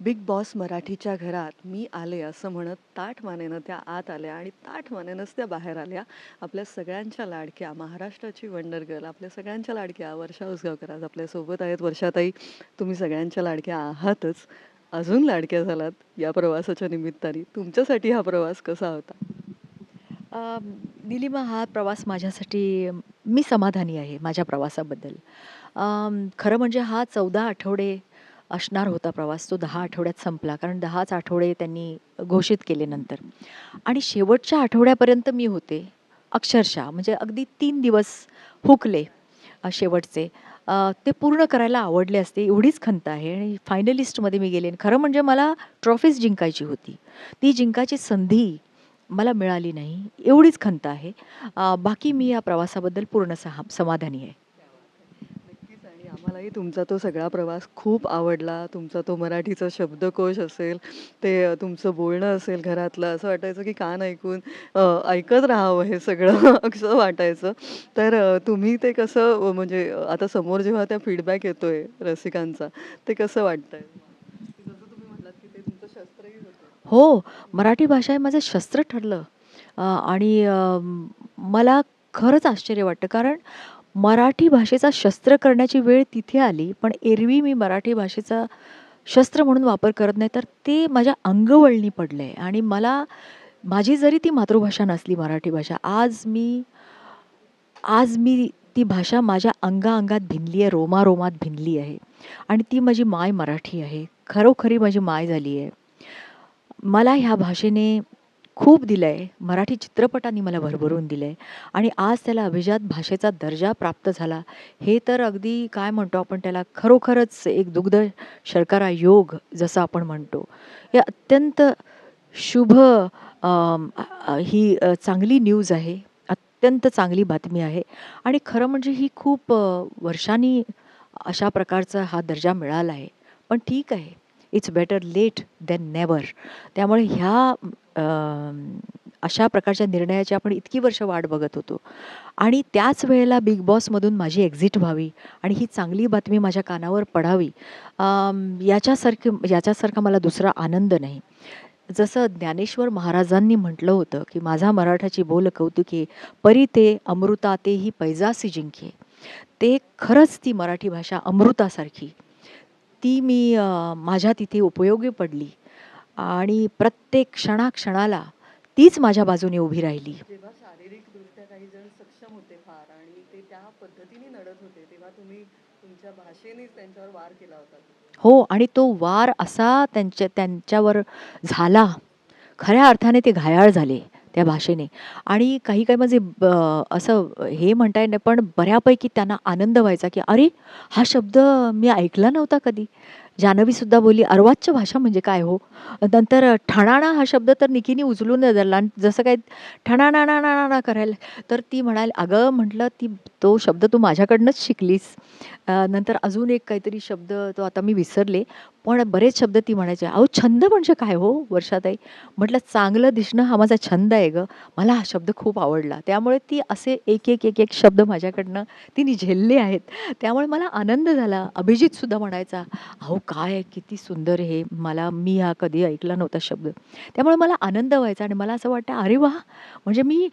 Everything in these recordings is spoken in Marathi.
बिग बॉस मराठीच्या घरात मी आले असं म्हणत ताठ मानेनं त्या आत आल्या आणि ताठ मानेनंच त्या बाहेर आल्या. आपल्या सगळ्यांच्या लाडक्या महाराष्ट्राची वंडर गर्ल आपल्या सगळ्यांच्या लाडक्या वर्षा उसगावकर आज आपल्यासोबत आहेत. वर्षाताई तुम्ही सगळ्यांच्या लाडक्या आहातच. अजून लाडक्या झालात या प्रवासाच्या निमित्ताने. तुमच्यासाठी हा प्रवास कसा होता? निलिमा हा प्रवास माझ्यासाठी मी समाधानी आहे माझ्या प्रवासाबद्दल. खरं म्हणजे हा चौदा आठवडे असणार होता प्रवास तो दहा आठवड्यात संपला. कारण दहाच आठवडे त्यांनी घोषित केले नंतर. आणि शेवटच्या आठवड्यापर्यंत मी होते अक्षरशः. म्हणजे अगदी तीन दिवस हुकले शेवटचे. ते पूर्ण करायला आवडले असते एवढीच खंत आहे. आणि फायनलिस्टमध्ये मी गेले. खरं म्हणजे मला ट्रॉफीज जिंकायची होती. ती जिंकायची संधी मला मिळाली नाही. एवढीच खंत आहे. बाकी मी या प्रवासाबद्दल पूर्ण सहा समाधानी आहे. आणि तुमचा तो सगळा प्रवास खूप आवडला. तुमचा तो मराठीचा शब्दकोश असेल ते तुमचं बोलणं असेल घरातलं असं वाटायचं की कान ऐकून ऐकत राहावं हे सगळं असं वाटायचं. तर तुम्ही ते कसं म्हणजे आता समोर जेव्हा त्या फीडबॅक येतोय रसिकांचा ते कसं वाटतंय? तुम्ही म्हटलात की ते तुमचं हो मराठी भाषा हे माझं शस्त्र ठरलं. आणि मला खरंच आश्चर्य वाटतं. कारण मराठी भाषेचा शस्त्र करण्याची वेळ तिथे आली पण एरवी मी मराठी भाषेचा शस्त्र म्हणून वापर करत नाही तर ते माझ्या अंगवळणी पडलं आहे आणि मला माझी जरी ती मातृभाषा नसली मराठी भाषा आज मी आज मी ती भाषा माझ्या अंगाअंगात भिनली आहे रोमारोमात भिनली आहे. आणि ती माझी माय मराठी आहे. खरोखरी माझी माय झाली आहे मला ह्या भाषेने खूप दिलं आहे मराठी चित्रपटांनी मला भरभरून दिलं आहे आणि आज त्याला अभिजात भाषेचा दर्जा प्राप्त झाला. हे तर अगदी काय म्हणतो आपण त्याला? खरोखरच एक दुग्ध शर्करा योग जसं आपण म्हणतो. हे अत्यंत शुभ ही चांगली न्यूज आहे. अत्यंत चांगली बातमी आहे. आणि खरं म्हणजे ही खूप वर्षांनी अशा प्रकारचा हा दर्जा मिळाला आहे. पण ठीक आहे. It's better late than never त्यामुळे ह्या अशा प्रकारच्या निर्णयाची आपण इतकी वर्ष वाट बघत होतो. आणि त्याच वेळेला बिग बॉसमधून माझी एक्झिट व्हावी आणि ही चांगली बातमी माझ्या कानावर पडावी याच्यासारखी याच्यासारखा मला दुसरा आनंद नाही. जसं ज्ञानेश्वर महाराजांनी म्हटलं होतं की माझा मराठाची बोल कौतुके परी ते अमृता ते ही पैजासी जिंके. ते खरंच ती मराठी भाषा अमृतासारखी. ती मी माझ्या तिथे उपयोगी पडली. आणि प्रत्येक क्षणाक्षणाला तीच माझ्या बाजूने उभी राहिली. जेव्हा शारीरिकदृष्ट्या काही जण सक्षम होते फार आणि ते त्या पद्धतीने लढत होते तेव्हा तुम्ही तुमच्या भाषेनेच त्यांच्यावर वार केला होता. हो आणि तो वार असा त्यांच्या त्यांच्यावर झाला. खऱ्या अर्थाने ते घायाळ झाले त्या भाषेने. आणि काही काही म्हणजे असं हे म्हणता नाही पण बऱ्यापैकी त्यांना आनंद व्हायचा की अरे हा शब्द मी ऐकला नव्हता कधी. जान्हवीसुद्धा बोलली अर्वाच्य भाषा म्हणजे काय हो? नंतर ठणाणा हा शब्द तर निकीने उचलून धरला. आणि जसं काय ठणाणाणाणाणा करायला. तर ती म्हणाल अगं म्हटलं ती तो शब्द तू माझ्याकडनंच शिकलीस. नंतर अजून एक काहीतरी शब्द तो आता मी विसरले पण बरेच शब्द ती म्हणायचे अहो छंद म्हणजे काय हो वर्षाताई? म्हटलं चांगलं दिसणं हा माझा छंद आहे गं. मला हा शब्द खूप आवडला. त्यामुळे ती असे एक एक एक एक शब्द माझ्याकडनं तिने झेलले आहेत. त्यामुळे मला आनंद झाला. अभिजितसुद्धा म्हणायचा अहो काय आहे, किती सुंदर हे मला मी हा कधी ऐकला नव्हता शब्द. त्यामुळे मला आनंद व्हायचा आणि मला असं वाटतं अरे वा म्हणजे मी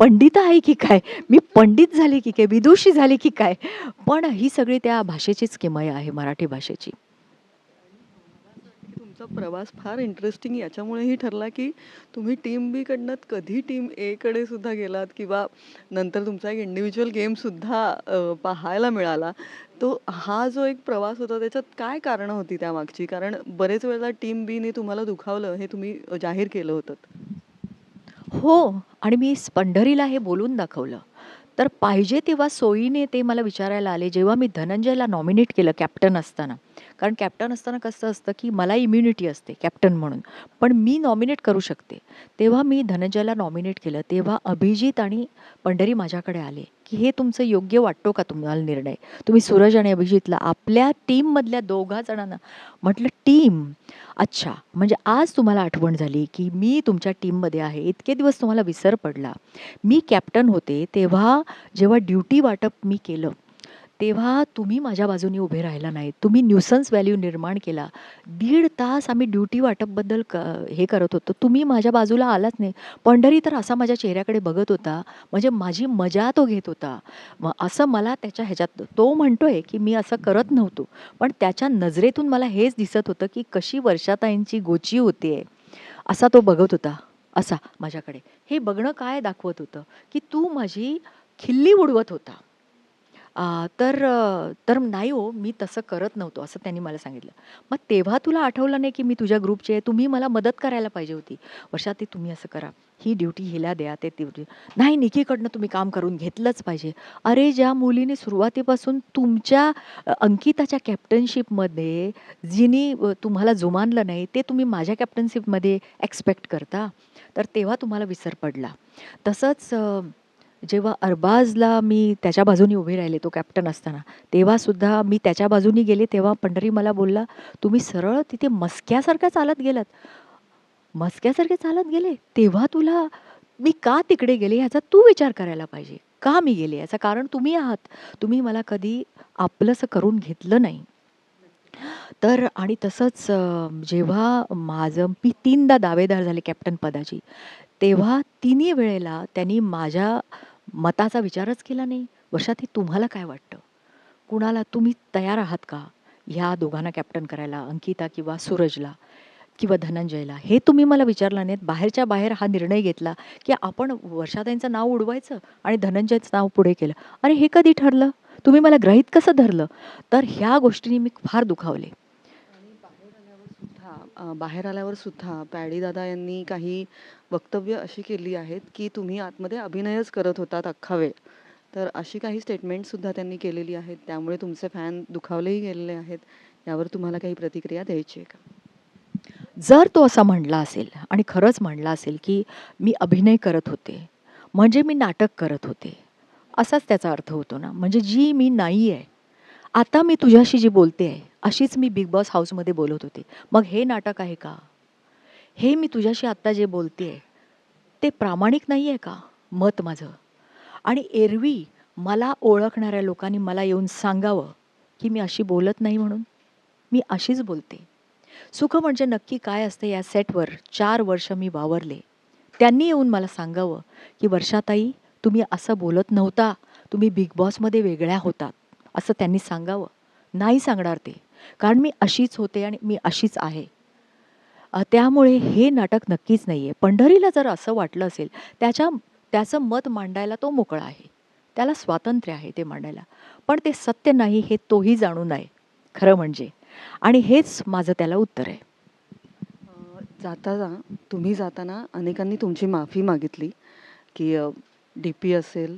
पंडित आहे की काय? मी पंडित झाले की काय? विदुषी झाले की काय? पण ही सगळी त्या भाषेचीच किमया आहे मराठी भाषेची. तुमचा प्रवास फार इंटरेस्टिंग याच्यामुळेही ठरला की तुम्ही टीम बीकडनं कधी टीम एकडे सुद्धा गेलात किंवा नंतर तुमचा एक इंडिव्हिज्युअल गेमसुद्धा पाहायला मिळाला. तो हा जो एक प्रवास होता त्याच्यात काय कारणं होती त्यामागची? कारण बरेच वेळेला टीम बीने तुम्हाला दुखावलं हे तुम्ही जाहीर केलं होतं. हो आणि मी स्पंडरीला पंढरीला हे बोलून दाखवलं. तर पाहिजे तेव्हा सोयीने ते मला विचारायला आले. जेव्हा मी धनंजयला नॉमिनेट केलं कॅप्टन असताना. कारण कॅप्टन असताना कसं असतं की मला इम्युनिटी असते कॅप्टन म्हणून. पण मी नॉमिनेट करू शकते. तेव्हा मी धनंजयला नॉमिनेट केलं. तेव्हा अभिजित आणि पंढरी माझ्याकडे आले की हे तुमचं योग्य वाटतो का तुम्हाला निर्णय? तुम्ही सूरज आणि अभिजितला आपल्या टीममधल्या दोघा जणांना म्हटलं टीम अच्छा. म्हणजे आज तुम्हाला आठवण झाली की मी तुमच्या टीममध्ये आहे. इतके दिवस तुम्हाला विसर पडला. मी कॅप्टन होते तेव्हा जेव्हा ड्युटी वाटप मी केलं तेव्हा तुम्ही माझ्या बाजूने उभे राहिला नाही तुम्ही न्यूसन्स व्हॅल्यू निर्माण केला. दीड तास आम्ही ड्युटी वाटपबद्दल क हे करत होतो. तुम्ही माझ्या बाजूला आलाच नाही. पंढरी तर असा माझ्या चेहऱ्याकडे बघत होता, म्हणजे माझी मजा तो घेत होता. मग असं मला त्याच्या ह्याच्यात तो म्हणतोय, की मी असं करत नव्हतो. पण त्याच्या नजरेतून मला हेच दिसत होतं, की कशी वर्षाताईंची गोची होते असा तो बघत होता, असा माझ्याकडे. हे बघणं काय दाखवत होतं, की तू माझी खिल्ली उडवत होता. अ, तर अ, तर नाही हो, मी तसं करत नव्हतो, असं त्यांनी मला सांगितलं. मग तेव्हा तुला आठवलं नाही, की मी तुझ्या ग्रुपची आहे. तुम्ही मला मदत करायला पाहिजे होती. वर्षाताई तुम्ही असं करा, ही ड्युटी हिला द्या, ते ड्युटी नाही निकीकडनं तुम्ही काम करून घेतलंच पाहिजे. अरे ज्या मुलीने सुरुवातीपासून तुमच्या अ, अंकिताच्या कॅप्टनशिपमध्ये जिनी अ, तुम्हाला जुमानलं नाही, ते तुम्ही माझ्या कॅप्टनशिपमध्ये एक्स्पेक्ट करता. तर तेव्हा तुम्हाला विसर पडला. तसंच अ, जेव्हा अरबाजला मी त्याच्या बाजूनी उभे राहिले, तो कॅप्टन असताना, तेव्हासुद्धा मी त्याच्या बाजूनी गेले, तेव्हा पंढरी मला बोलला, "तुम्ही सरळ तिथे मस्क्यासारखं चालत गेलात." मस्क्यासारखे चालत गेले? तेव्हा तुला मी का तिकडे गेले ह्याचा तू विचार करायला पाहिजे. का मी गेले याचं कारण तुम्ही आहात. तुम्ही मला कधी आपलंसं करून घेतलं नाही. तर आणि तसंच जेव्हा माझं मी तीनदा दावेदार झाले कॅप्टन पदाची. तेव्हा तिन्ही वेळेला त्यांनी माझ्या मताचा विचारच केला नाही. वर्षाताई तुम्हाला काय वाटतं? कुणाला तुम्ही तयार आहात का? ह्या दोघांना कॅप्टन करायला, अंकिता किंवा सूरजला किंवा धनंजयला? हे तुम्ही मला विचारलं नाहीत. बाहेरच्या बाहेर हा निर्णय घेतला, की आपण वर्षाताईंचं नाव उडवायचं आणि धनंजयचं नाव पुढे केलं. अरे हे कधी ठरलं? तुम्ही मला ग्रहित कसं धरलं? तर ह्या गोष्टींनी मी फार दुखावले. बाहेर आल्यावर सुद्धा बाहेर आल्यावर सुद्धा पॅडी दादा यांनी काही वक्तव्य अशी केली आहेत, की तुम्ही आतमध्ये अभिनयच करत होतात अख्खा वेळ. तर अशी काही स्टेटमेंट सुद्धा त्यांनी केलेली आहेत. त्यामुळे तुमचे फॅन दुखावलेही गेलेले आहेत. यावर तुम्हाला काही प्रतिक्रिया द्यायची आहे का? जर तो असा म्हणला असेल आणि खरंच म्हणला असेल, की मी अभिनय करत होते, म्हणजे मी नाटक करत होते. असाच त्याचा अर्थ होतो ना. म्हणजे जी मी नाही आहे. आता मी तुझ्याशी जी बोलते आहे, अशीच मी बिग बॉस हाऊसमध्ये बोलत होते. मग हे नाटक आहे का? हे मी तुझ्याशी आत्ता जे बोलते आहे, ते प्रामाणिक नाही आहे का? मत माझं. आणि एरवी मला ओळखणाऱ्या लोकांनी मला येऊन सांगावं, की मी अशी बोलत नाही म्हणून. मी अशीच बोलते. सुख म्हणजे नक्की काय असतं या सेटवर चार वर्ष मी वावरले. त्यांनी येऊन मला सांगावं, की "वर्षाताई तुम्ही असं बोलत नव्हता. तुम्ही बिग बॉसमध्ये वेगळ्या होतात." असं त्यांनी सांगावं. नाही सांगणार ते. कारण मी अशीच होते आणि मी अशीच आहे. त्यामुळे हे नाटक नक्कीच नाही आहे पंढरीला जर असं वाटलं असेल, त्याच्या त्याचं मत मांडायला तो मोकळा आहे. त्याला स्वातंत्र्य आहे ते मांडायला. पण ते सत्य नाही हे तोही जाणून आहे, खरं म्हणजे. आणि हेच माझं त्याला उत्तर आहे. जाताना तुम्ही जाताना अनेकांनी तुमची माफी मागितली, की डी-पी असेल,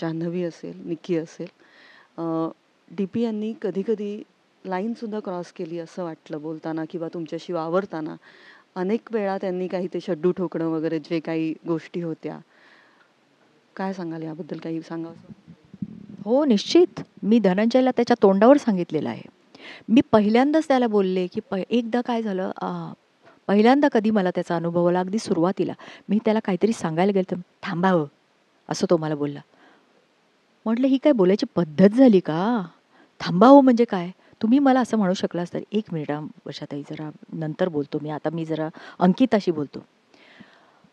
जान्हवी असेल, निकी असेल. डी-पी यांनी कधीकधी लाईनसुद्धा क्रॉस केली असं वाटलं बोलताना किंवा तुमच्याशी वावरताना. अनेक वेळा त्यांनी काही ते शड्डू ठोकणं वगैरे जे काही गोष्टी होत्या. काय सांगाल याबद्दल काही सांगा हो, निश्चित. मी धनंजयला त्याच्या तोंडावर सांगितलेलं आहे. मी पहिल्यांदाच त्याला बोलले, की प एकदा काय झालं पहिल्यांदा कधी मला त्याचा अनुभव आला अगदी सुरुवातीला. मी त्याला काहीतरी सांगायला गेलं तर थांबावं असं तो मला बोलला. म्हटलं ही काय बोलायची पद्धत झाली का? थांबा हो म्हणजे काय? तुम्ही मला असं म्हणू शकला तर "एक मिनिटा वर्षाताई जरा नंतर बोलतो मी. आता मी जरा अंकिताशी बोलतो."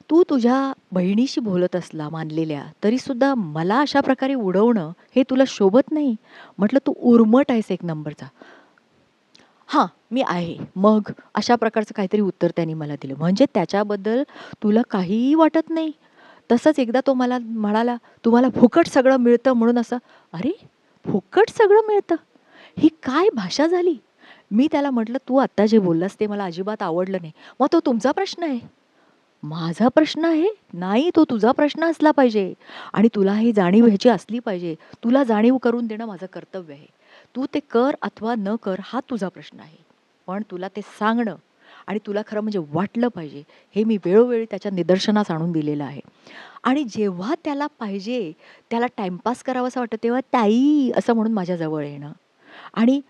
तू तुझ्या बहिणीशी बोलत असला मानलेल्या, तरीसुद्धा मला अशा प्रकारे उडवणं हे तुला शोभत नाही. म्हटलं तू उर्मट आहेस एक नंबरचा. हां, मी आहे. मग अशा प्रकारचं काहीतरी उत्तर त्यांनी मला दिलं. म्हणजे त्याच्याबद्दल तुला काहीही वाटत नाही. तसंच एकदा तो मला म्हणाला, "तुम्हाला फुकट सगळं मिळतं म्हणून असं." अरे, फुकट सगळं मिळतं? ही काय भाषा झाली? मी त्याला म्हटलं, "तू आत्ता जे बोललास ते मला अजिबात आवडलं नाही." "मग तो तुमचा प्रश्न आहे." माझा प्रश्न आहे? नाही, तो तुझा प्रश्न असला पाहिजे. आणि तुला ही जाणीव ह्याची असली पाहिजे. तुला जाणीव करून देणं माझं कर्तव्य आहे. तू ते कर अथवा न कर हा तुझा प्रश्न आहे. पण तुला ते सांगणं आणि तुला खरं म्हणजे वाटलं पाहिजे, हे मी वेळोवेळी त्याच्या निदर्शनास आणून दिलेलं आहे. आणि जेव्हा त्याला पाहिजे, त्याला टाईमपास करावासा वाटतं, तेव्हा "ताई" असं म्हणून माझ्याजवळ येणं. आणि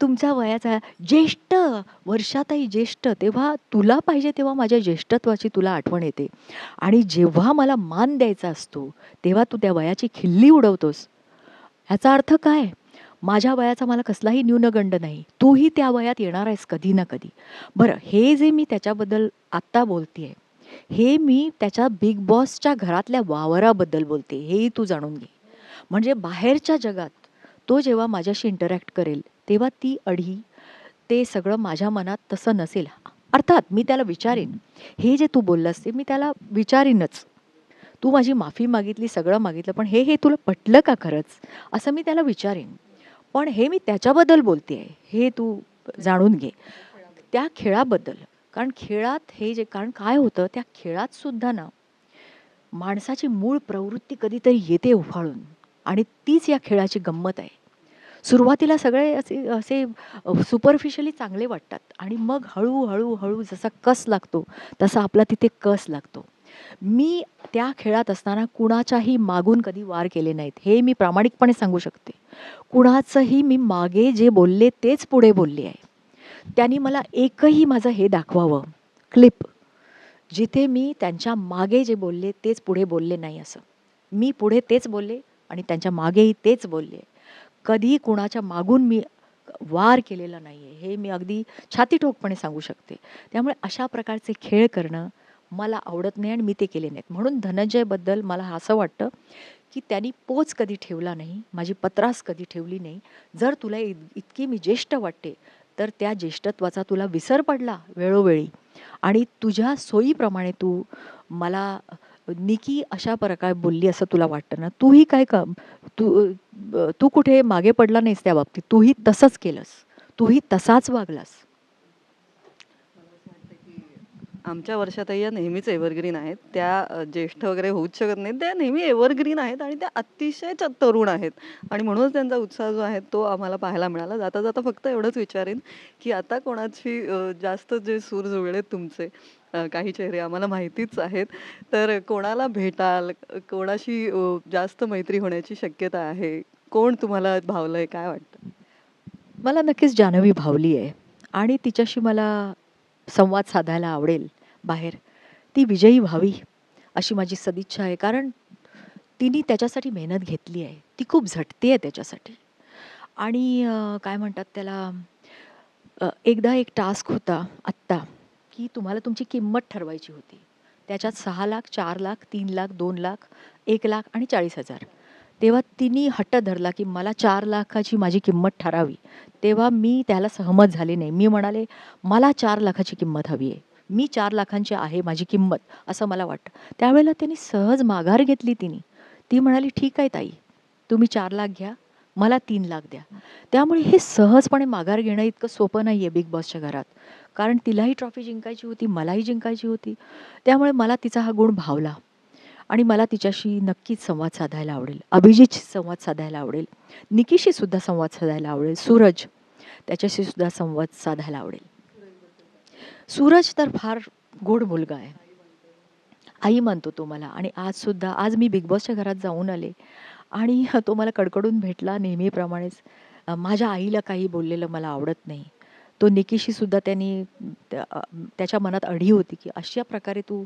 तुमच्या वयाचा ज्येष्ठ, वर्षाताई ज्येष्ठ, तेव्हा तुला पाहिजे तेव्हा माझ्या ज्येष्ठत्वाची तुला आठवण येते. आणि जेव्हा मला मान द्यायचा असतो, तेव्हा तू त्या वयाची खिल्ली उडवतोस. ह्याचा अर्थ काय माझ्या वयाचा मला कसलाही न्यूनगंड नाही. तूही त्या वयात येणार आहेस कधी ना कधी. बरं हे जे मी त्याच्याबद्दल आत्ता बोलते हे मी त्याच्या बिग बॉसच्या घरातल्या वावराबद्दल बोलते हेही तू जाणून घे. म्हणजे बाहेरच्या जगात तो जेव्हा माझ्याशी इंटरॅक्ट करेल तेव्हा ती अढी ते सगळं माझ्या मनात तसं नसेल. अर्थात मी त्याला विचारेन. हे जे तू बोललास ते मी त्याला विचारीनच. तू माझी माफी मागितली सगळं मागितलं पण हे हे तुला पटलं का खरंच? असं मी त्याला विचारेन. पण हे मी त्याच्याबद्दल बोलते आहे हे तू जाणून घे. त्या खेळाबद्दल. कारण खेळात हे जे कारण काय होतं त्या खेळात सुद्धा ना माणसाची मूळ प्रवृत्ती कधीतरी येते उफाळून. आणि तीच या खेळाची गंमत आहे. सुरुवातीला सगळे असे असे सुपरफिशियली चांगले वाटतात. आणि मग हळूहळू हळू जसा कस लागतो तसा आपला तिथे कस लागतो. मी त्या खेळात असताना कुणाच्याही मागून कधी वार केले नाहीत. हे मी प्रामाणिकपणे सांगू शकते. कुणाचंही मी मागे जे बोलले तेच पुढे बोलले आहे. त्यांनी मला एकही माझं हे दाखवावं. क्लिप. जिथे मी त्यांच्या मागे जे बोलले तेच पुढे बोलले नाही असं. मी पुढे तेच बोलले आणि त्यांच्या मागेही तेच बोलले. कधी कुणाच्या मागून मी वार केलेला नाही आहे हे मी अगदी छातीठोकपणे सांगू शकते. त्यामुळे अशा प्रकारचे खेळ करणं मला आवडत नाही आणि मी ते केले नाहीत. म्हणून धनंजयबद्दल मला असं वाटतं की त्यांनी पोच कधी ठेवला नाही माझी पत्रास कधी ठेवली नाही. जर तुला इत इतकी मी ज्येष्ठ वाटते तर त्या ज्येष्ठत्वाचा तुला विसर पडला वेळोवेळी. आणि तुझ्या सोयीप्रमाणे तू मला निकी अशा प्रकारे बोलली असं तुला वाटतं ना तूही काय का तू तू कुठे मागे पडला नाहीस त्या बाबतीत. तूही तसंच केलंस. तूही तसाच वागलास. आमच्या वर्षातही या नेहमीच एव्हरग्रीन आहेत. त्या अ, ज्येष्ठ वगैरे होऊच शकत नाहीत. त्या नेहमी एव्हरग्रीन आहेत आणि त्या अतिशय च- तरुण आहेत. आणि म्हणूनच त्यांचा उत्साह जो आहे तो आम्हाला पाहायला मिळाला. जाता जाता फक्त एवढंच विचारेन की आता कोणाची अ, जास्त जे सूर जुळले तुमचे अ, काही चेहरे आम्हाला माहितीच आहेत. तर कोणाला भेटाल? अ, कोणाशी अ, जास्त मैत्री होण्याची शक्यता आहे? कोण तुम्हाला भावलंय? काय वाटतं? मला नक्कीच जान्हवी भावली आहे आणि तिच्याशी मला संवाद साधायला आवडेल बाहेर. ती विजयी व्हावी अशी माझी सदिच्छा आहे. कारण तिने त्याच्यासाठी मेहनत घेतली आहे. ती खूप झटते आहे त्याच्यासाठी. आणि काय म्हणतात त्याला एकदा एक टास्क होता आत्ता की तुम्हाला तुमची किंमत ठरवायची होती. त्याच्यात सहा लाख चार लाख तीन लाख दोन लाख एक लाख आणि चाळीस हजार. तेव्हा तिने हट्ट धरला की मला चार लाखाची माझी किंमत ठरावी. तेव्हा मी त्याला सहमत झाले नाही. मी म्हणाले मला चार लाखाची किंमत हवी आहे. मी चार लाखांची आहे माझी किंमत असं मला वाटतं. त्यावेळेला त्यांनी सहज माघार घेतली तिने. ती म्हणाली ठीक आहे ताई तुम्ही चार लाख घ्या मला तीन लाख द्या. त्यामुळे हे सहजपणे माघार घेणं इतकं सोपं नाही आहे बिग बॉसच्या घरात. कारण तिलाही ट्रॉफी जिंकायची होती मलाही जिंकायची होती. त्यामुळे मला तिचा हा गुण भावला. आणि मला तिच्याशी नक्कीच संवाद साधायला आवडेल. अभिजितशी संवाद साधायला आवडेल. निकीशी सुद्धा संवाद साधायला आवडेल. सूरज त्याच्याशी सुद्धा संवाद साधायला आवडेल. सूरज तर फार गोड मुलगा आहे. आई म्हणतो तो मला. आणि आज सुद्धा आज मी बिग बॉसच्या घरात जाऊन आले. आणि तो मला कडकडून भेटला नेहमीप्रमाणेच. माझ्या आईला काही बोललेलं मला आवडत नाही. तो निकीशी सुद्धा त्यांनी त्या- त्याच्या मनात अढी होती की अशा प्रकारे तू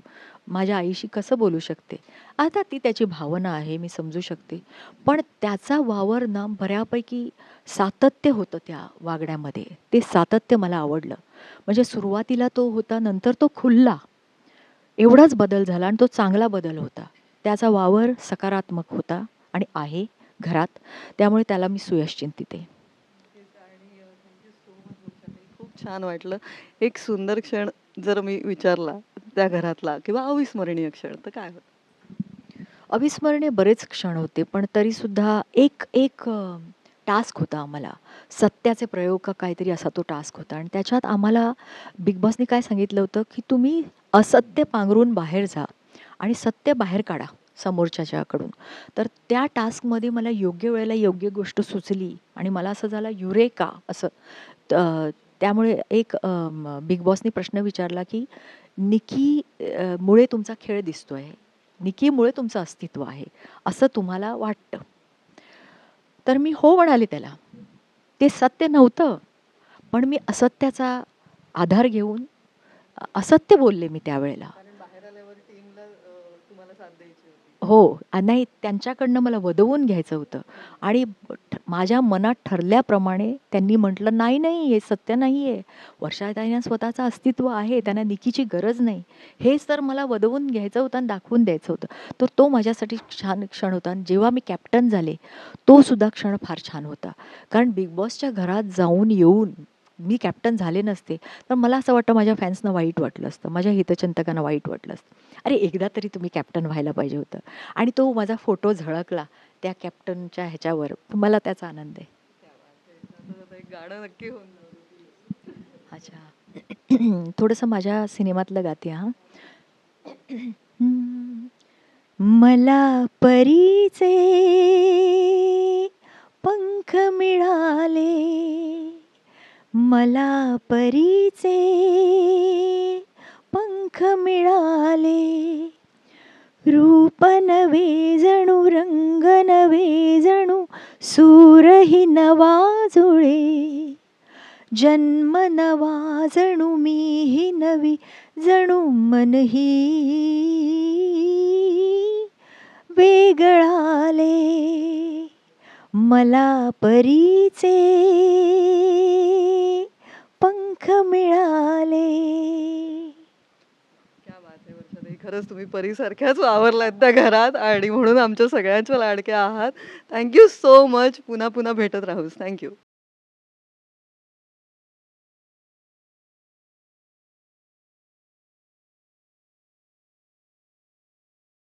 माझ्या आईशी कसं बोलू शकते? आता ती त्याची भावना आहे मी समजू शकते. पण त्याचा वावर ना बऱ्यापैकी सातत्य होतं त्या वागण्यामध्ये. ते सातत्य मला आवडलं. म्हणजे सुरुवातीला तो होता नंतर तो खुलला. एवढाच बदल झाला आणि तो चांगला बदल होता. त्याचा वावर सकारात्मक होता आणि आहे घरात. त्यामुळे त्याला मी सुयश चिंतिते खूप छान वाटलं. एक सुंदर क्षण जर मी विचारला त्या घरातला किंवा अविस्मरणीय क्षण तर काय होतं? अविस्मरणीय बरेच क्षण होते पण तरीसुद्धा एक एक टास्क होता आम्हाला. सत्याचे प्रयोग का काहीतरी असा तो टास्क होता. आणि त्याच्यात आम्हाला बिग बॉसने काय सांगितलं होतं की तुम्ही असत्य पांघरून बाहेर जा आणि सत्य बाहेर काढा समोरच्याच्याकडून. तर त्या टास्कमध्ये मला योग्य वेळेला योग्य गोष्ट सुचली आणि मला असं झालं युरे का असं त- त्यामुळे एक बिग बॉसने प्रश्न विचारला की निकी मुळे तुमचा खेळ दिसतो आहे निकीमुळे तुमचं अस्तित्व आहे. असं तुम्हाला वाटतं. तर मी हो म्हणाले त्याला. ते सत्य नव्हतं पण मी असत्याचा आधार घेऊन असत्य बोलले मी त्यावेळेला कारण बाहेर आल्यावर टीमला तुम्हाला साथ द्यायची होती हो नाही त्यांच्याकडनं मला वदवून घ्यायचं होतं. आणि ठ- माझ्या मनात ठरल्याप्रमाणे त्यांनी म्हटलं नाही नाही हे सत्य नाही आहे वर्षाताईंना स्वतःचं अस्तित्व आहे त्यांना निकीची गरज नाही. हेच तर मला वदवून घ्यायचं होतं आणि दाखवून द्यायचं होतं. तर तो माझ्यासाठी छान क्षण होता. आणि जेव्हा मी कॅप्टन झाले तो सुद्धा क्षण फार छान होता. कारण बिग बॉसच्या घरात जाऊन येऊन मी कॅप्टन झाले नसते तर मला असं वाटतं माझ्या फॅन्सना वाईट वाटलं असतं माझ्या हितचिंतकांना वाईट वाटलं असतं. अरे एकदा तरी तुम्ही कॅप्टन व्हायला पाहिजे होतं. आणि तो माझा फोटो झळकला त्या कॅप्टनच्या ह्याच्यावर. मला त्याचा आनंद आहे. गाणं नक्की होऊन अच्छा. थोडंसं माझ्या सिनेमातलं गाते हां. मला परीचे पंख मिळाले. मला परीचे पंख मिळाले. रूप नवे जणू रंग नवे जणू सूरही नवा जुळे. जन्म नवा जणू मीही नवी जणू मनही. वेगळाले. मला परीचे खरंच तुम्ही परीसारख्याच वावरलात त्या घरात आणि म्हणून आमच्या सगळ्यांच्या लाडक्या आहात. थँक्यू सो मच पुन्हा पुन्हा भेटत राहूस. थँक्यू